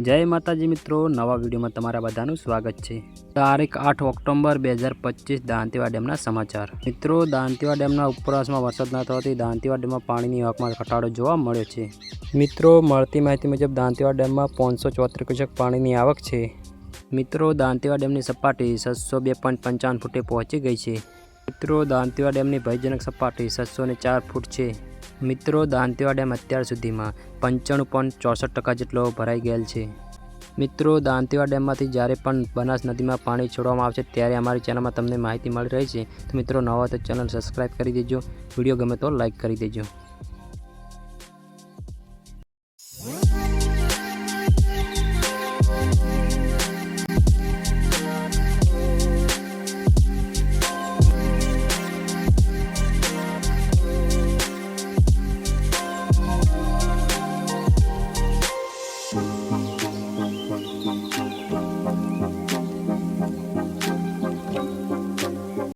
જય માતાજી મિત્રો, નવા વિડીયોમાં તમારા બધાનું સ્વાગત છે. તારીખ આઠ ઓક્ટોબર બે હજાર પચીસ, દાંતીવા ડેમના સમાચાર. મિત્રો, દાંતીવા ડેમના ઉપરવાસમાં વરસાદ ન થવાથી દાંતીવા ડેમમાં પાણીની આવકમાં ઘટાડો જોવા મળ્યો છે. મિત્રો, મળતી માહિતી મુજબ દાંતીવા ડેમમાં પાંચસો ચોત્રીસ ક્યુસેક પાણીની આવક છે. મિત્રો, દાંતીવા ડેમની સપાટી છસો બે પોઈન્ટ પંચાવન ફૂટે પહોંચી ગઈ છે. મિત્રો, દાંતીવા ડેમની ભયજનક સપાટી છસો ચાર ફૂટ છે. મિત્રો દાંતીવા ડેમ અત્યાર સુધીમાં પંચાણું પોઈન્ટ ચોસઠ ટકા જેટલો ભરાઈ ગયેલ છે. મિત્રો દાંતીવા ડેમમાંથી જ્યારે પણ બનાસ નદીમાં પાણી છોડવામાં આવશે ત્યારે અમારી ચેનલમાં તમને માહિતી મળી રહી છે. તો મિત્રો, નવા તો ચેનલ સબસ્ક્રાઈબ કરી દેજો. વીડિયો ગમે તો લાઈક કરી દેજો.